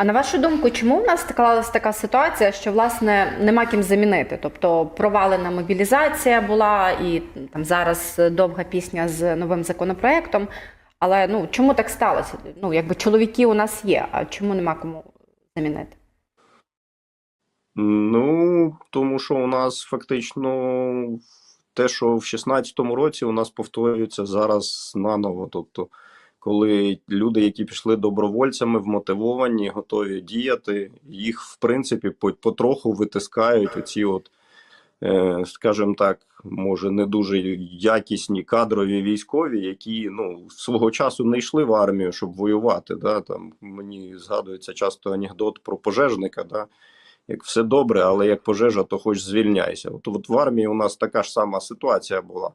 А на вашу думку, чому в нас склалася така ситуація, що власне нема ким замінити? Тобто провалена мобілізація була, і там зараз довга пісня з новим законопроектом. Але ну чому так сталося? Ну якби чоловіки у нас є, а чому нема кому замінити? Ну, тому що у нас фактично те, що в 16-му році у нас повторюється зараз наново. Тобто, коли люди, які пішли добровольцями, вмотивовані, готові діяти, їх в принципі по- потроху витискають оці, от, е, скажімо так, може не дуже якісні кадрові військові, які ну свого часу не йшли в армію, щоб воювати. Да? Там мені згадується часто анекдот про пожежника. Да? як все добре, але як пожежа, то хоч звільняйся. От, от в армії у нас така ж сама ситуація була.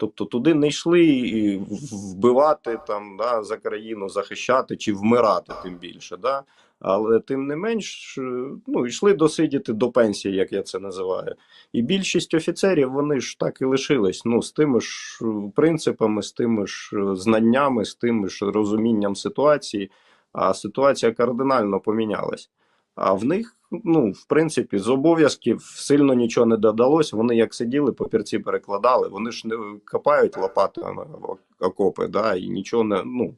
Тобто туди не йшли вбивати там да, за країну, захищати чи вмирати, тим більше. Да? Але тим не менш, е, ну, йшли досидіти до пенсії, як я це називаю. І більшість офіцерів вони ж так і лишились ну, з тими ж е, принципами, з тими ж е, знаннями, з тим ж розумінням ситуації. А ситуація кардинально помінялась. А в них, ну, в принципі, з обов'язків сильно нічого не додалось. Вони як сиділи, папірці перекладали, вони ж не копають лопатами окопи, да, і нічого не. ну,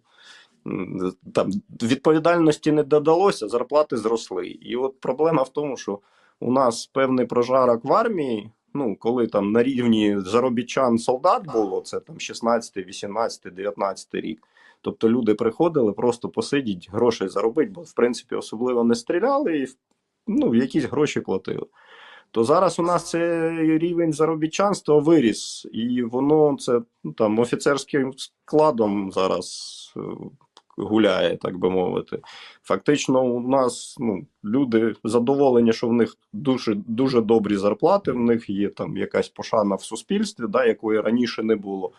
там відповідальності не додалося, зарплати зросли. І от проблема в тому, що у нас певний прожарок в армії. Ну, коли там на рівні заробітчан солдат було, це там 16, 18, 19 рік. Тобто люди приходили просто посидіть, грошей заробити, бо в принципі особливо не стріляли і ну, якісь гроші платили. То зараз у нас цей рівень заробітчанства виріс, і воно це ну, там офіцерським складом зараз е, гуляє, так би мовити. Фактично, у нас ну, люди задоволені, що в них дуже дуже добрі зарплати, в них є там якась пошана в суспільстві, да, якої раніше не було.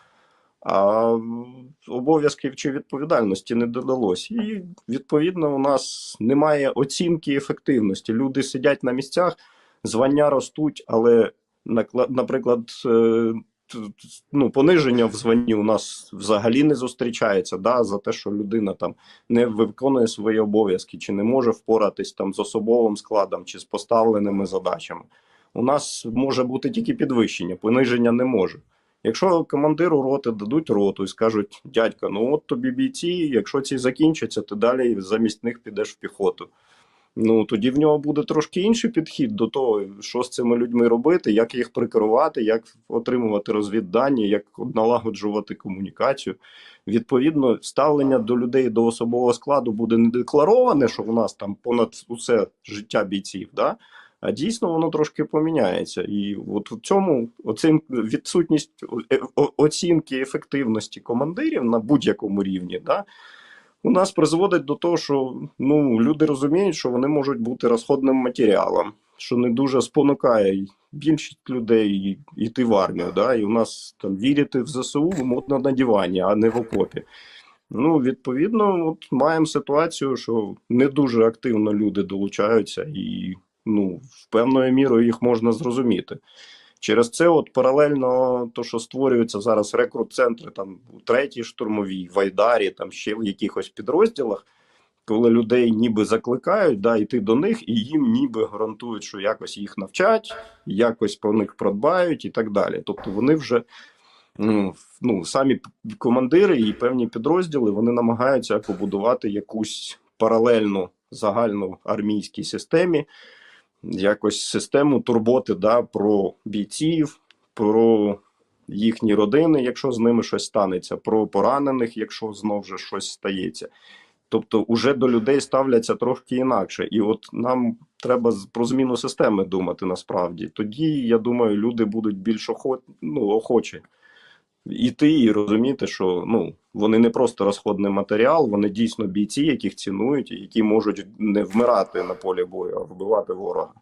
А обов'язків чи відповідальності не додалось. І відповідно у нас немає оцінки ефективності. Люди сидять на місцях, звання ростуть, але наприклад, е, ну, пониження в званні у нас взагалі не зустрічається да, за те, що людина там не виконує свої обов'язки, чи не може впоратись там з особовим складом, чи з поставленими задачами. У нас може бути тільки підвищення, пониження не може. Якщо командиру роти дадуть роту і скажуть, дядька, ну от тобі бійці, якщо ці закінчаться, ти далі замість них підеш в піхоту. Ну тоді в нього буде трошки інший підхід до того, що з цими людьми робити, як їх прикерувати, як отримувати розвіддані, як налагоджувати комунікацію. Відповідно, ставлення до людей до особового складу буде не деклароване, що в нас там понад усе життя бійців. Да? А дійсно воно трошки поміняється. І от в цьому оцим відсутність е, оцінки ефективності командирів на будь-якому рівні, да, у нас призводить до того, що ну, люди розуміють, що вони можуть бути розходним матеріалом, що не дуже спонукає більшість людей йти в армію. Да, і у нас там вірити в ЗСУ модно на дивані, а не в окопі. Ну, відповідно, от маємо ситуацію, що не дуже активно люди долучаються, і ну, в певною мірою їх можна зрозуміти. Через це, от паралельно, то, що створюються зараз рекрут-центри там у третій штурмовій, в Айдарі, там ще в якихось підрозділах, коли людей ніби закликають да, йти до них, і їм ніби гарантують, що якось їх навчать, якось про них продбають і так далі. Тобто вони вже ну, ну, самі командири і певні підрозділи вони намагаються побудувати якусь паралельну загальну армійській системі, якось систему турботи да, про бійців, про їхні родини, якщо з ними щось станеться, про поранених, якщо знов же щось стається. Тобто, уже до людей ставляться трошки інакше, і от нам треба про зміну системи думати насправді. Тоді я думаю, люди будуть більш охо... ну, охочі іти і розуміти, що ну вони не просто розходний матеріал, вони дійсно бійці, яких цінують, які можуть не вмирати на полі бою, а вбивати ворога.